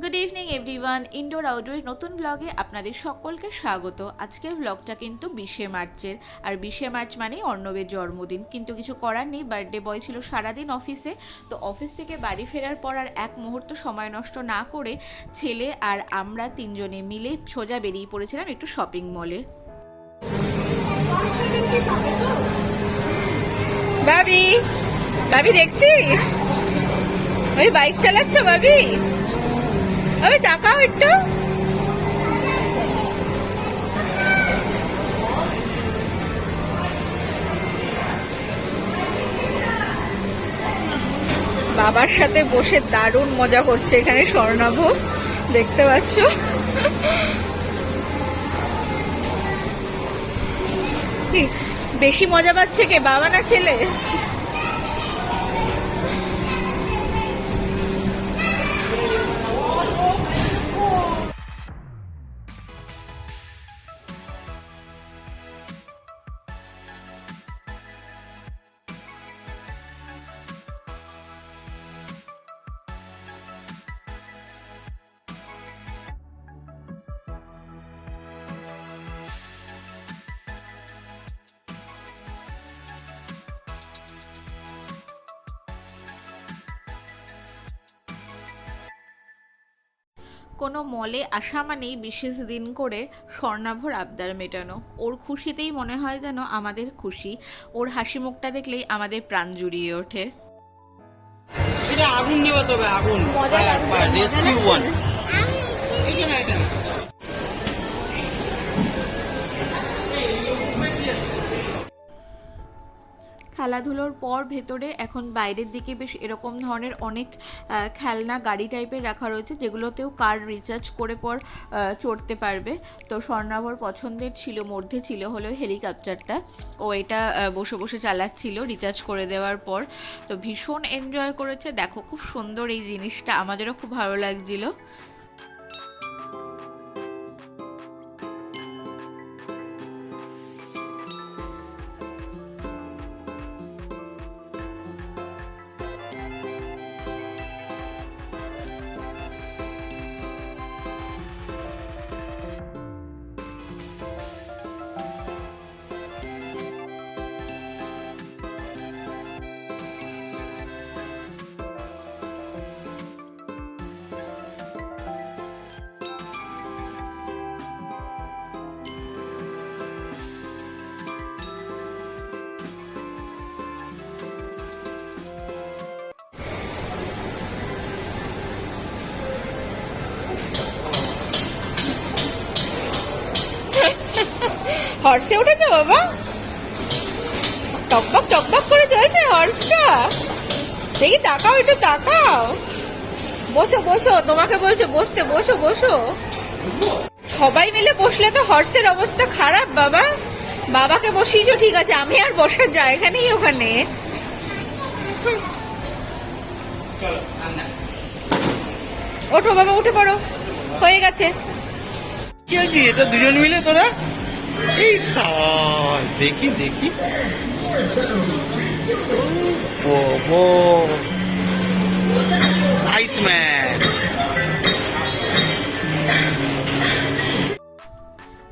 Good evening everyone indoor outdoor নতুন ব্লগে আপনাদের সকলকে স্বাগত। আজকের ব্লগটা কিন্তু বিশে মার্চের। আর বিশে মার্চ মানেই অর্ণবের জন্মদিন। কিন্তু কিছু করার নেই বার্থডে বয় ছিল সারাদিন অফিসে তো অফিস থেকে বাড়ি ফেরার পর আর এক মুহূর্ত সময় নষ্ট না করে ছেলে আর আমরা তিনজনে মিলে সোজা বেরিয়ে পড়েছিলাম একটু শপিং মলে বাবি বাবি দেখছিস? ওই বাইক চালাচ্ছ বাবি ওই তাকাও একটু। বাবার সাথে বসে দারুণ মজা করছে এখানে স্বর্ণাভ দেখতে পাচ্ছ? বেশি মজা পাচ্ছে কে, বাবা না ছেলে? কোনো মলে আসা মানেই বিশেষ দিন করে স্বর্ণাভর আবদার মেটানো। ওর খুশিতেই মনে হয় যেন আমাদের খুশি। ওর হাসি মুখটা দেখলেই আমাদের প্রাণ জুড়িয়ে ওঠে। আগুন নেওয়া তবে আগুন। রেস্কিউ ওয়ান না এটা না। খেলাধুলোর পর ভেতরে এখন বাইরের দিকে বেশ এরকম ধরনের অনেক খেলনা গাড়ি টাইপের রাখা রয়েছে, যেগুলোতেও কার রিচার্জ করে পর চড়তে পারবে। তো স্বর্ণাভর পছন্দের ছিল, মধ্যে ছিল হলো হেলিকপ্টারটা। ও এটা বসে বসে চালাচ্ছিল রিচার্জ করে দেওয়ার পর। তো ভীষণ এনজয় করেছে। দেখো খুব সুন্দর এই জিনিসটা। আমাদেরও খুব ভালো লাগছিল। হর্সে উঠেছে বাবা। টকবক টকবক করে চলছে হর্সটা দেখি তাকাও একটু তাকাও। বসো বসো তোমাকে বলছে বসতে বসো বসো। সবাই মিলে বসলে তো হর্সের অবস্থা খারাপ বাবা। বাবাকে বসিয়েছো ঠিক আছে আমি আর বসার জায়গা নেই ওখানে। ওঠো বাবা উঠে পড়ো। হয়ে গেছে। কি আছে এটা দুজন মিলে তোরা? এই দেখি দেখি। আইসম্যান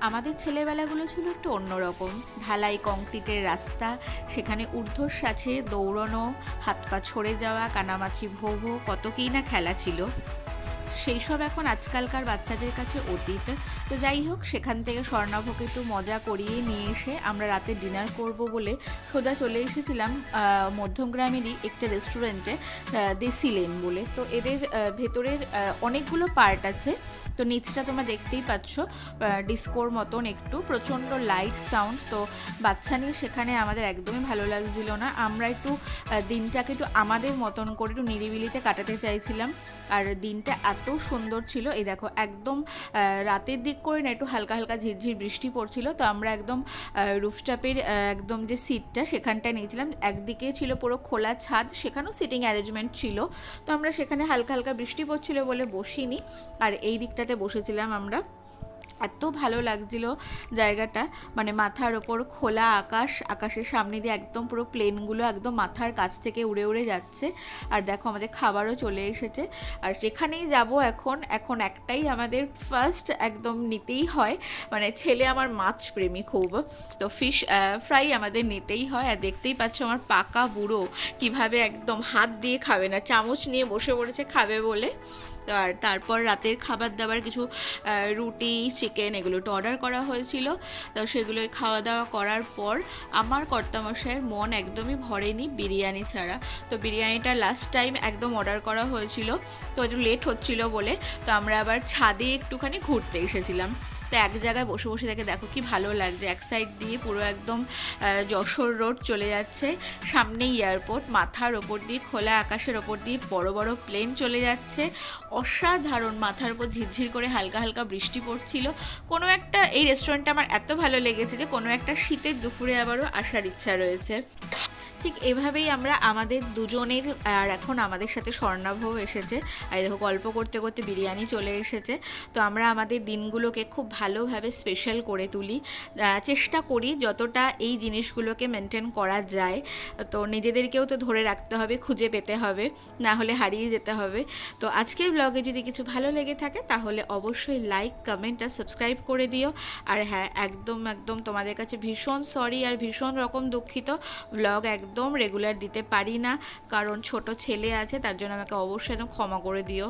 আমাদের ছেলেবেলাগুলো ছিল একটু অন্যরকম। ঢালাই কংক্রিটের রাস্তা, সেখানে ঊর্ধ্বশ্বাসে দৌড়নো, হাত পা ছড়ে যাওয়া, কানামাছি ভো কত কী না খেলা ছিল। সেই সব এখন আজকালকার বাচ্চাদের কাছে অতীত। তো যাই হোক, সেখান থেকে স্বর্ণাভকে একটু মজা করিয়ে নিয়ে এসে আমরা রাতে ডিনার করব বলে সোজা চলে এসেছিলাম মধ্যমগ্রামেরই একটা রেস্টুরেন্টে দেশি লেন বলে। তো এদের ভেতরের অনেকগুলো পার্ট আছে। তো নিচটা তোমরা দেখতেই পাচ্ছ ডিস্কোর মতন একটু, প্রচণ্ড লাইট সাউন্ড। তো বাচ্চা নিয়ে সেখানে আমাদের একদমই ভালো লাগছিল না। আমরা একটু দিনটাকে একটু আমাদের মতন করে একটু নিরিবিলিতে কাটাতে চাইছিলাম। আর দিনটা এত সুন্দর ছিল। এই দেখো, একদম রাতের দিক করে না একটু হালকা হালকা ঝিরঝির বৃষ্টি পড়ছিল। তো আমরা একদম রুফটপের একদম যে সিটটা সেখানটায় নিয়েছিলাম। একদিকে ছিল পুরো খোলা ছাদ, সেখানেও সিটিং অ্যারেঞ্জমেন্ট ছিল। তো আমরা সেখানে হালকা হালকা বৃষ্টি পড়ছিল বলে বসিনি। আর এই দিকটাতে বসেছিলাম আমরা। এত ভালো লাগছিল জায়গাটা। মানে মাথার ওপর খোলা আকাশ, আকাশের সামনে দিয়ে একদম পুরো প্লেনগুলো একদম মাথার কাছ থেকে উড়ে উড়ে যাচ্ছে। আর দেখো আমাদের খাবারও চলে এসেছে। আর সেখানেই যাব এখন। এখন একটাই আমাদের ফার্স্ট একদম নিতেই হয়। মানে ছেলে আমার মাছ প্রেমী খুব। তো ফিশ ফ্রাই আমাদের নিতেই হয়। আর দেখতেই পাচ্ছ আমার পাকা বুড়ো কীভাবে একদম হাত দিয়ে খাবে না। চামচ নিয়ে বসে পড়েছে খাবে বলে। আর তারপর রাতের খাবার দাবার কিছু রুটি চিকেন এগুলো তো অর্ডার করা হয়েছিল। তো সেগুলোই খাওয়া দাওয়া করার পর আমার কর্তামশাইয়ের মন একদমই ভরেনি বিরিয়ানি ছাড়া। তো বিরিয়ানিটা লাস্ট টাইম একদম অর্ডার করা হয়েছিল। তো একটু লেট হচ্ছিল বলে, তো আমরা আবার ছাদে একটুখানি ঘুরতে এসেছিলাম। তো এক জায়গায় বসে বসে দেখে দেখো কি ভালো লাগছে। এক সাইড দিয়ে পুরো একদম যশোর রোড চলে যাচ্ছে। সামনে এয়ারপোর্ট মাথার ওপর দিয়ে খোলা আকাশের ওপর দিয়ে বড় বড় প্লেন চলে যাচ্ছে। অসাধারণ মাথার উপর ঝিরঝির করে হালকা হালকা বৃষ্টি পড়ছিল। কোনো একটা, এই রেস্টুরেন্টটা আমার এত ভালো লেগেছে যে কোনো একটা শীতের দুপুরে আবারও আসার ইচ্ছা রয়েছে। ঠিক এভাবেই আমরা আমাদের দুজনের, আর এখন আমাদের সাথে স্বর্ণাভও এসেছে। আর দেখো, গল্প করতে করতে বিরিয়ানি চলে এসেছে। তো আমরা আমাদের দিনগুলোকে খুব ভালোভাবে স্পেশাল করে তুলি। চেষ্টা করি যতটা এই জিনিসগুলোকে মেনটেন করা যায়। তো নিজেদেরকেও তো ধরে রাখতে হবে, খুঁজে পেতে হবে, না হলে হারিয়ে যেতে হবে। তো আজকের ব্লগে যদি কিছু ভালো লেগে থাকে, তাহলে অবশ্যই লাইক কমেন্ট আর সাবস্ক্রাইব করে দিও। আর হ্যাঁ একদম একদম তোমাদের কাছে ভীষণ সরি আর ভীষণ রকম দুঃখিত। ব্লগ একদম রেগুলার দিতে পারি না। কারণ ছোট ছেলে আছে, তার জন্য আমাকে অবশ্যই একদম ক্ষমা করে দিও।